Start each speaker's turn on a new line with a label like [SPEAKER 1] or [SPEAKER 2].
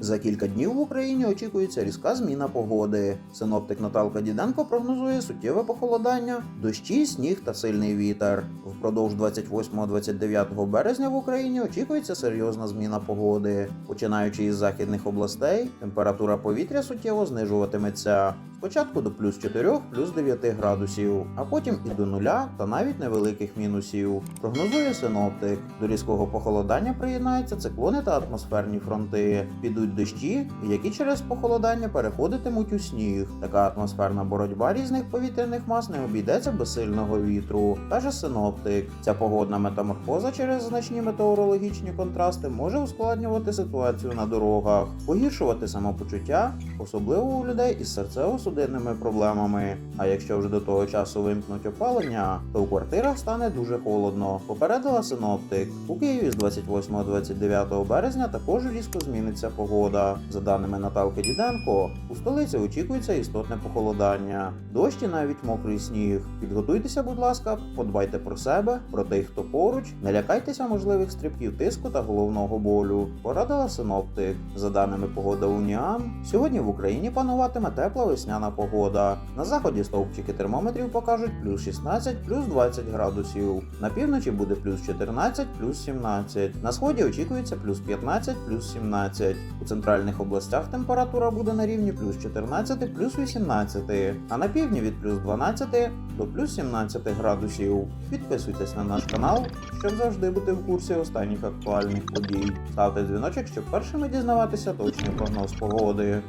[SPEAKER 1] За кілька днів в Україні очікується різка зміна погоди. Синоптик Наталка Діденко прогнозує суттєве похолодання, дощі, сніг та сильний вітер. Впродовж 28-29 березня в Україні очікується серйозна зміна погоди. Починаючи із західних областей, температура повітря суттєво знижуватиметься. Спочатку до плюс 4, плюс 9 градусів, а потім і до нуля та навіть невеликих мінусів. Прогнозує синоптик. До різкого похолодання приєднаються циклони та атмосферні фронти. Підуть дощі, які через похолодання переходитимуть у сніг. Така атмосферна боротьба різних повітряних мас не обійдеться без сильного вітру, каже синоптик. Ця погодна метаморфоза через значні метеорологічні контрасти може ускладнювати ситуацію на дорогах, погіршувати самопочуття, особливо у людей із серцево-судинними проблемами. А якщо вже до того часу вимкнуть опалення, то у квартирах стане дуже холодно. Попередила синоптик. У Києві з 28-29 березня також різко зміниться погода. За даними Наталки Діденко, у столиці очікується істотне похолодання. Дощ і навіть мокрий сніг. Підготуйтеся, будь ласка, подбайте про себе, про тих, хто поруч, не лякайтеся можливих стрибків тиску та головного болю. Порадила синоптик. За даними погода Уніан, сьогодні в Україні пануватиме тепла весняна погода. На заході стовпчики термометрів покажуть плюс 16, плюс 20 градусів. На півночі буде плюс 14, плюс 17. На сході очікується плюс 15, плюс 17. Центральних областях температура буде на рівні плюс 14, плюс 18, а на півдні від плюс 12 до плюс 17 градусів. Підписуйтесь на наш канал, щоб завжди бути в курсі останніх актуальних подій. Ставте дзвіночок, щоб першими дізнаватися точний прогноз погоди.